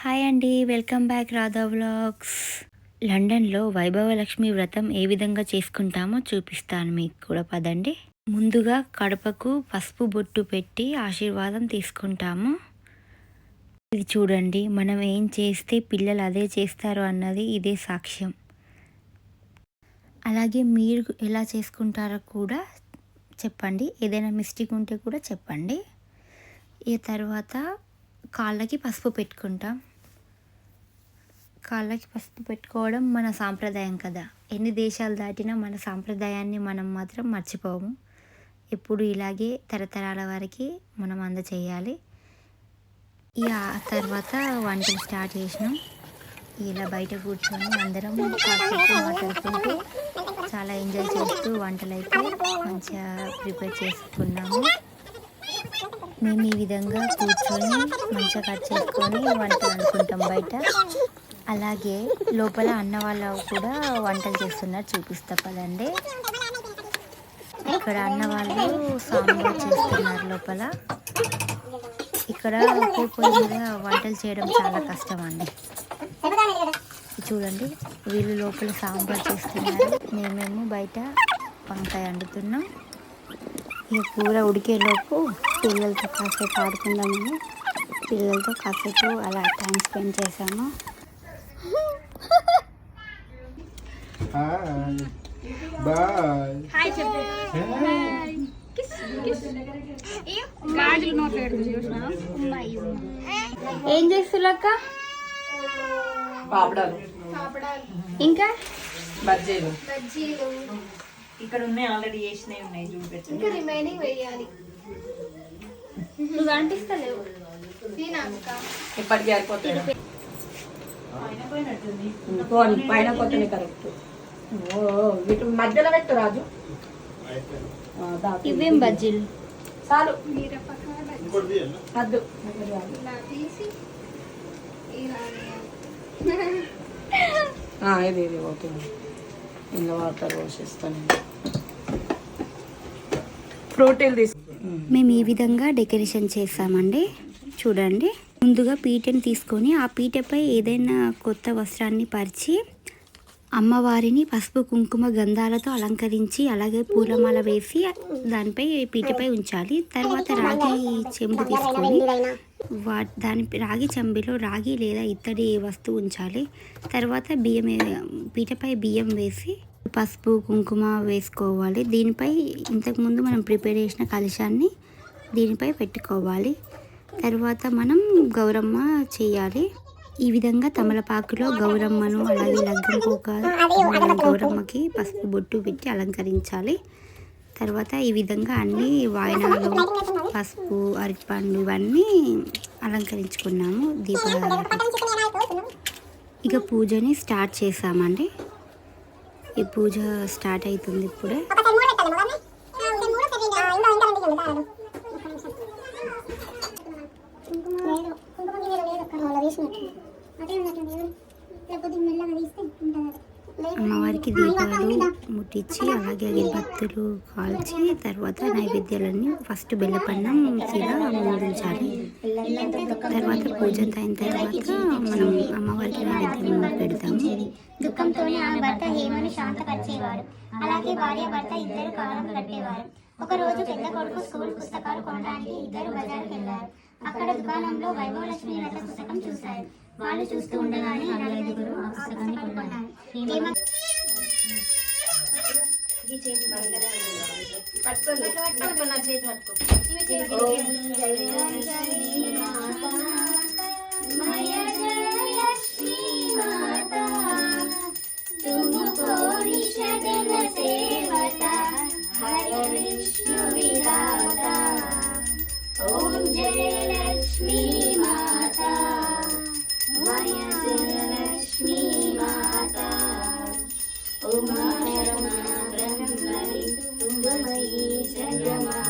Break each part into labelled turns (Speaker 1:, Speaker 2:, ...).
Speaker 1: Hi అండి welcome back Radha vlogs. లండన్లో వైభవలక్ష్మి వ్రతం ఏ విధంగా చేసుకుంటామో చూపిస్తాను మీకు కూడా పదండి. ముందుగా కడపకు పసుపు బొట్టు పెట్టి ఆశీర్వాదం తీసుకుంటాము. ఇది చూడండి మనం ఏం చేస్తే పిల్లలు అదే చేస్తారు అన్నది ఇదే సాక్ష్యం. అలాగే మీరు ఎలా చేసుకుంటారో కూడా చెప్పండి ఏదైనా మిస్టేక్ ఉంటే కూడా చెప్పండి. ఈ తర్వాత కాళ్ళకి పసుపు పెట్టుకుంటాం. కాళ్ళకి పసుపు పెట్టుకోవడం మన సాంప్రదాయం కదా. ఎన్ని దేశాలు దాటినా మన సాంప్రదాయాన్ని మనం మాత్రం మర్చిపోము. ఎప్పుడు ఇలాగే తరతరాల వరకు మనం అందచేయాలి. ఇక తర్వాత వంటలు స్టార్ట్ చేసినాం. ఇలా బయట కూర్చొని అందరం మాట్లాడుకుంటూ చాలా ఎంజాయ్ చేస్తూ వంటలు అయితే మంచిగా ప్రిపేర్ చేసుకున్నాము. మేము ఈ విధంగా కూర్చొని మంచిగా కట్ చేసుకొని వంటలు అనుకుంటాం బయట. అలాగే లోపల అన్న వాళ్ళు కూడా వంటలు చేస్తున్నారు. చూపిస్తా పదండి. ఇక్కడ అన్న వాళ్ళు సాంబార్ చేస్తున్నారు లోపల. ఇక్కడ ఒకే పొయ్యి మీద వంటలు చేయడం చాలా కష్టం అండి చూడండి వీళ్ళు లోపల సాంబార్ చేస్తున్నారు. మేమేమో బయట వంకాయ వండుతున్నాం. ఈ కూర ఉడికేలోపు పిల్లలతో కాసేపు ఆడుకుందామని పిల్లలతో కాసేపు అలా టైం స్పెండ్ చేశాము.
Speaker 2: హాయ్ బాయ్
Speaker 3: గాజులు
Speaker 1: ఏం చేస్తులక్క
Speaker 4: పాపడాలు.
Speaker 1: ఇంకా?
Speaker 4: బజ్జీలు.
Speaker 3: బజ్జీలు.
Speaker 4: ఇక్కడ ఉన్నాయి ఆల్రెడీ చేసినవి ఉన్నాయి
Speaker 3: ఇంకా రిమైనింగ్ వేయాలి.
Speaker 1: నువ్వు అంటిస్తలేవు.
Speaker 4: ఇప్పటికీ అయిపోతాయి. పోనీ, పైన కొత్తనే కరెక్ట్. వీటి మధ్యలో పెట్టు రాజు.
Speaker 1: ఇవేం బజ్జీలు?
Speaker 4: చాలు. వద్దు. ఇది ఇది ఓకే. ఇందులో వాటర్ ప్రోటీన్ తీసు
Speaker 1: మేము ఈ విధంగా డెకరేషన్ చేసామండి. చూడండి. ముందుగా పీటని తీసుకొని ఆ పీటపై ఏదైనా కొత్త వస్త్రాన్ని పరిచి అమ్మవారిని పసుపు కుంకుమ గంధాలతో అలంకరించి అలాగే పూలమాల వేసి దానిపై పీటపై ఉంచాలి. తర్వాత రాగి చెంబు తీసుకొని వా దాని రాగి చెంబులో రాగి లేదా ఇత్తడి వస్తువు ఉంచాలి. తర్వాత బియ్యం పీటపై బియ్యం వేసి పసుపు కుంకుమ వేసుకోవాలి. దీనిపై ఇంతకుముందు మనం ప్రిపేర్ చేసిన కలశాన్ని దీనిపై పెట్టుకోవాలి. తర్వాత మనం గౌరమ్మ చేయాలి. ఈ విధంగా తమలపాకులో గౌరమ్మను అలాగే లగ్గం పోక గౌరమ్మకి పసుపు బొట్టు పెట్టి అలంకరించాలి. తర్వాత ఈ విధంగా అన్ని వాయనాలు పసుపు అరటిపండు ఇవన్నీ అలంకరించుకున్నాము దీపావళి ఇక పూజని స్టార్ట్ చేసామండి. ఈ పూజ స్టార్ట్ అవుతుంది ఇప్పుడే. అమ్మవారికి దీపాలు ముట్టించి అలాగే అగరబత్తులు కాల్చి తర్వాత నైవేద్యాలన్నీ ఫస్ట్ బెల్లపన్నం చీర ముందుంచాలి తర్వాత పూజ అయిన తర్వాత మనం అమ్మవారికి నైవేద్యం పెడతాము.
Speaker 5: దుఃఖంతోనే ఆమె భర్త హేమను శాంతపరిచేవాడు. అలాగే భార్య భర్త ఇద్దరు కాలం గడిపేవారు. ఒక రోజు పెద్ద కొడుకు స్కూల్ పుస్తకాలు కొనడానికి ఇద్దరు బజారుకి వెళ్ళారు అక్కడ దుకాణంలో వైభవలక్ష్మి వ్రత పుస్తకం చూశారు. వాళ్ళు చూస్తూ ఉండగానే నలుగురు ఆ పుస్తకాన్ని కొన్నారు
Speaker 1: జయ లక్ష్మీ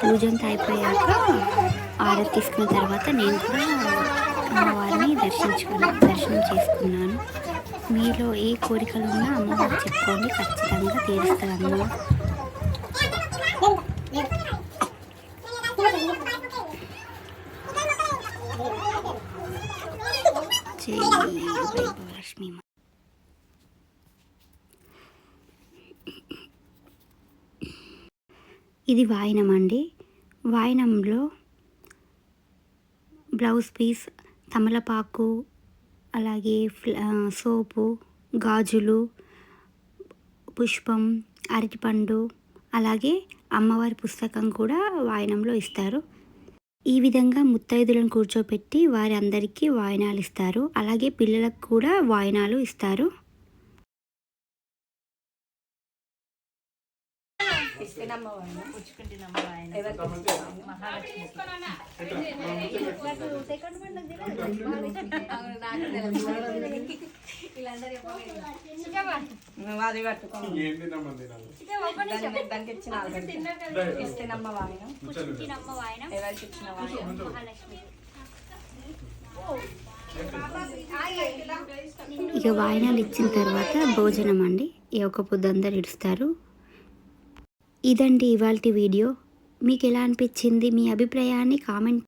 Speaker 1: పూజంతా అయిపోయాక ఆర్డర్ తీసుకున్న తర్వాత నేను కూడా అమ్మవారిని దర్శించుకున్నాను దర్శనం చేసుకున్నాను. మీలో ఏ కోరికలు ఉన్నా అమ్మవారు చెప్పుకోండి. ఖచ్చితంగా తీరుస్తుంది అమ్మ జై వైభవలక్ష్మి మా. ఇది వాయినం అండి వాయినంలో బ్లౌజ్ పీస్ తమలపాకు అలాగే ఫ్ల- సోపు గాజులు పుష్పం అరటిపండు అలాగే అమ్మవారి పుస్తకం కూడా వాయనంలో ఇస్తారు. ఈ విధంగా ముత్తైదులను కూర్చోపెట్టి వారి అందరికీ వాయనాలు ఇస్తారు అలాగే పిల్లలకు కూడా వాయనాలు ఇస్తారు.
Speaker 4: అది పట్టుకో
Speaker 2: ఏంటి నమ్మంది
Speaker 4: దానికి దానికి ఇచ్చిన ఆల్రెడీ. ఇస్తేనమ్మ వాయిన ఎవరికి ఇచ్చిన వాయిన?
Speaker 1: ఇక వాయినాలు ఇచ్చిన తర్వాత భోజనం అండి. ఈ ఒక పొద్దు అందరు ఇడుస్తారు. ఇదండి ఇవాళ వీడియో. మీకు ఎలా అనిపించింది మీ అభిప్రాయాన్ని కామెంట్